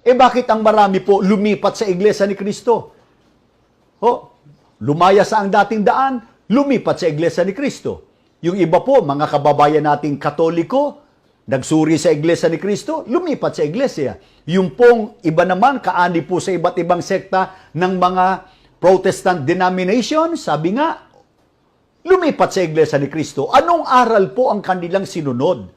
Eh bakit ang marami po lumipat sa Iglesia ni Kristo? Ho, lumaya sa ang dating daan, lumipat sa Iglesia ni Kristo. Yung iba po, mga kababayan nating Katoliko, nagsuri sa Iglesia ni Kristo, lumipat sa Iglesia. Yung pong iba naman, kaani po sa iba't ibang sekta ng mga Protestant denomination, sabi nga, lumipat sa Iglesia ni Kristo. Anong aral po ang kanilang sinunod?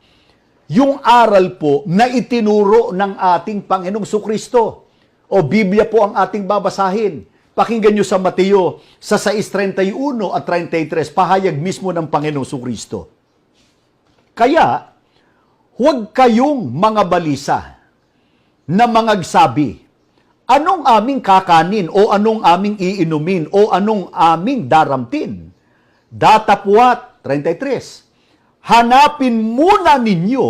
Yung aral po na itinuro ng ating Panginoong Sukristo. O Biblia po ang ating babasahin. Pakinggan nyo sa Mateo sa 6.31 at 33, pahayag mismo ng Panginoong Sukristo. Kaya, huwag kayong mga balisa na mangagsabi, anong aming kakanin o anong aming iinumin o anong aming daramtin? Datapwat, 33. Hanapin muna ninyo,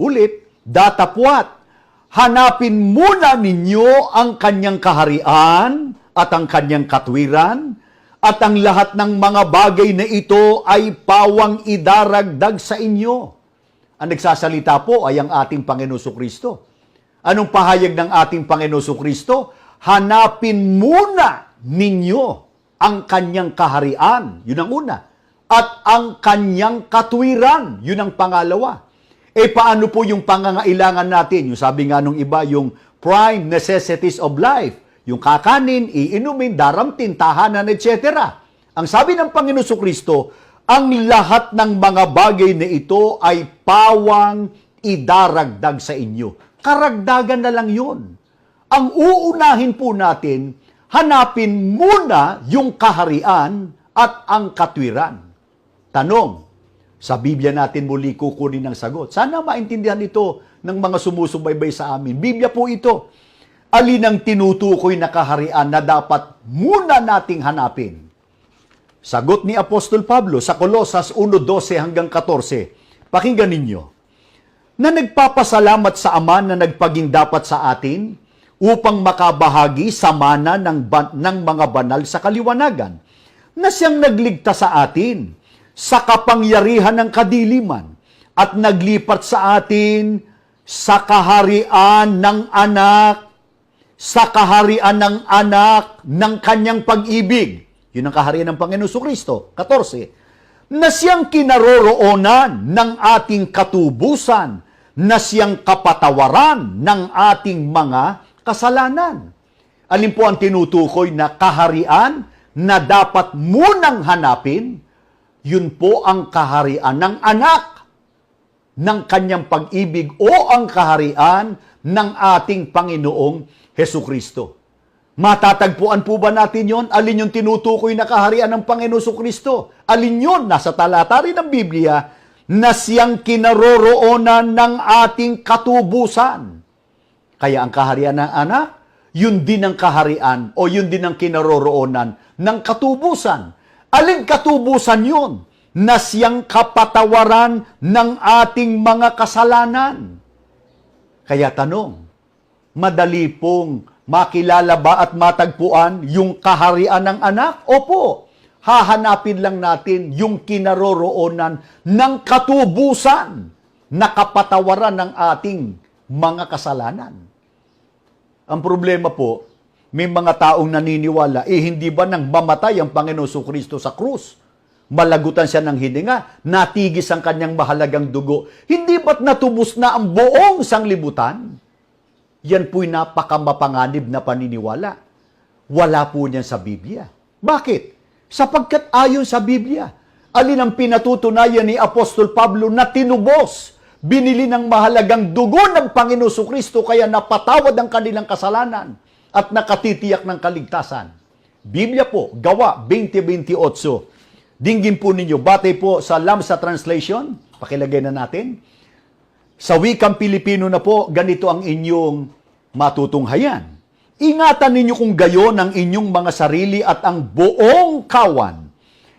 ulit, datapwat, hanapin muna ninyo ang kanyang kaharian at ang kanyang katwiran at ang lahat ng mga bagay na ito ay pawang idaragdag sa inyo. Ang nagsasalita po ay ang ating Panginoon Kristo. Anong pahayag ng ating Panginoon Kristo? Hanapin muna ninyo ang kanyang kaharian. Yun ang una. At ang kanyang katwiran. Yun ang pangalawa. Eh paano po yung pangangailangan natin? Yung sabi nga nung iba, yung prime necessities of life. Yung kakanin, iinumin, daramtin, tahanan, etc. Ang sabi ng Panginoon Kristo, ang lahat ng mga bagay na ito ay pawang idaragdag sa inyo. Karagdagan na lang yun. Ang uunahin po natin, hanapin muna yung kaharian at ang katwiran. Tanong, sa Biblia natin muli kukunin ng sagot. Sana maintindihan ito ng mga sumusubaybay sa amin. Biblia po ito. Alin ang tinutukoy na kaharian na dapat muna nating hanapin? Sagot ni Apostol Pablo sa Colosas 1.12 hanggang 14. Pakinggan ninyo. Na nagpapasalamat sa Ama na nagpaging dapat sa atin upang makabahagi sa mana ng, ban- ng mga banal sa kaliwanagan na siyang nagligtas sa atin sa kapangyarihan ng kadiliman at naglipat sa atin sa kaharian ng anak sa kaharian ng anak ng kanyang pag-ibig. Yun ang kaharian ng Panginoon Kristo. 14. Na siyang kinaroroonan ng ating katubusan, na siyang kapatawaran ng ating mga kasalanan. Alin po ang tinutukoy na kaharian na dapat munang hanapin? Yun po ang kaharian ng anak ng kanyang pag-ibig o ang kaharian ng ating Panginoong Heso Kristo. Matatagpuan po ba natin yon? Alin yung tinutukoy na kaharian ng Panginoon Kristo? Alin yun? Nasa talata rin ng Biblia na siyang kinaroroonan ng ating katubusan. Kaya ang kaharian ng anak, yun din ang kaharian o yun din ang kinaroroonan ng katubusan. Alin katubusan yun? Na siyang kapatawaran ng ating mga kasalanan. Kaya tanong, madali pong makilala ba at matagpuan yung kaharian ng anak? Opo, hahanapin lang natin yung kinaroroonan ng katubusan na kapatawaran ng ating mga kasalanan. Ang problema po, may mga taong naniniwala, eh hindi ba nang mamatay ang Panginoon Kristo sa krus? Malagutan siya ng hininga, natigis ang kanyang mahalagang dugo. Hindi ba't natubos na ang buong sanglibutan? Yan po'y napakamapanganib na paniniwala. Wala po niyan sa Biblia. Bakit? Sapagkat ayon sa Biblia, alin ang pinatutunayan ni Apostol Pablo na tinubos, binili ng mahalagang dugo ng Panginoon Kristo kaya napatawad ang kanilang kasalanan at nakatitiyak ng kaligtasan. Biblia po, Gawa 20.28. Dinggin po ninyo, batay po sa Lamsa Translation, pakilagay na natin. Sa wikang Pilipino na po, ganito ang inyong matutunghayan. Ingatan ninyo kung gayon ang inyong mga sarili at ang buong kawan.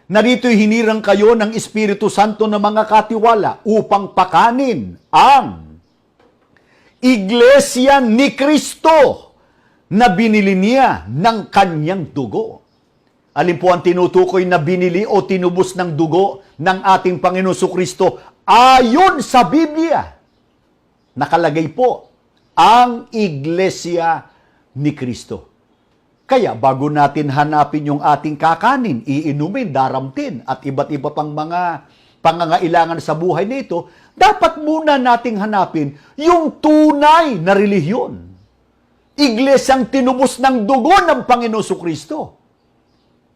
Narito'y hinirang kayo ng Espiritu Santo na mga katiwala upang pakanin ang Iglesia ni Kristo na binili niya ng kanyang dugo. Alin po ang tinutukoy na binili o tinubos ng dugo ng ating Panginoon Kristo ayon sa Biblia? Nakalagay po, ang iglesia ni Kristo. Kaya bago natin hanapin yung ating kakanin, iinumin, daramtin, at iba't iba pang mga pangangailangan sa buhay nito, dapat muna nating hanapin yung tunay na relihiyon. Iglesyang tinubos ng dugo ng Panginoon Kristo.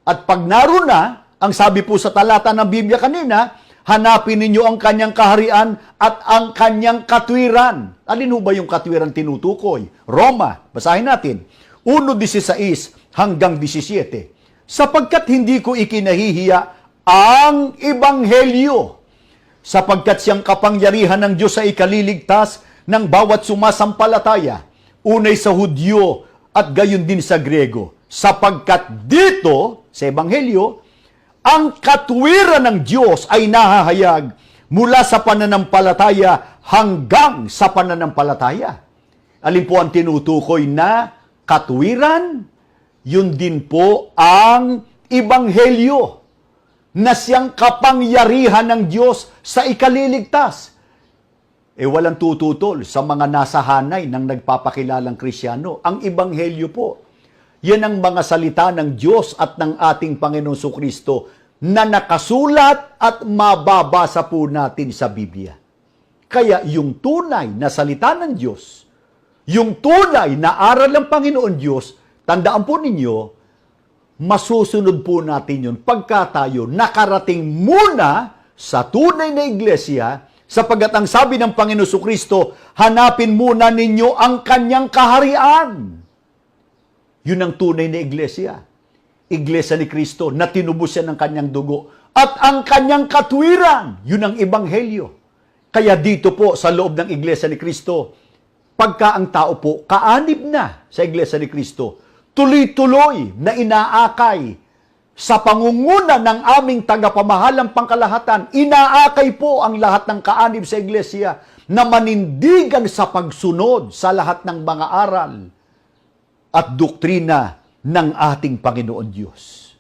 At pag naroon na, ang sabi po sa talata ng Biblia kanina, hanapin ninyo ang kanyang kaharian at ang kanyang katwiran. Alin ho ba yung katwiran tinutukoy? Roma, basahin natin. 1.16 hanggang 17. Sapagkat hindi ko ikinahihiya ang ebanghelyo, sapagkat siyang kapangyarihan ng Diyos sa ikaliligtas ng bawat sumasampalataya, unay sa Hudyo at gayon din sa Grego. Sapagkat dito, sa ebanghelyo, ang katwiran ng Diyos ay nahahayag mula sa pananampalataya hanggang sa pananampalataya. Alin po ang tinutukoy na katwiran? Yun din po ang ibanghelyo na siyang kapangyarihan ng Diyos sa ikaliligtas. Eh walang tututol sa mga nasa hanay ng nagpapakilalang Krisyano. Ang ibanghelyo po, yan ang mga salita ng Diyos at ng ating Panginoon Kristo na nakasulat at mababasa po natin sa Biblia. Kaya yung tunay na salita ng Diyos, yung tunay na aral ng Panginoon Diyos, tandaan po ninyo, masusunod po natin yun pagka tayo nakarating muna sa tunay na iglesia, sapagat ang sabi ng Panginoon Kristo, hanapin muna ninyo ang kanyang kaharian. Yun ang tunay na iglesia. Iglesia ni Kristo na tinubos siya ng kanyang dugo. At ang kanyang katwiran, yun ang ebanghelyo. Kaya dito po sa loob ng iglesia ni Kristo, pagka ang tao po kaanib na sa iglesia ni Kristo, tuloy-tuloy na inaakay sa pangunguna ng aming tagapamahalang pangkalahatan, inaakay po ang lahat ng kaanib sa iglesia na manindigan sa pagsunod sa lahat ng mga aral at doktrina ng ating Panginoon Diyos.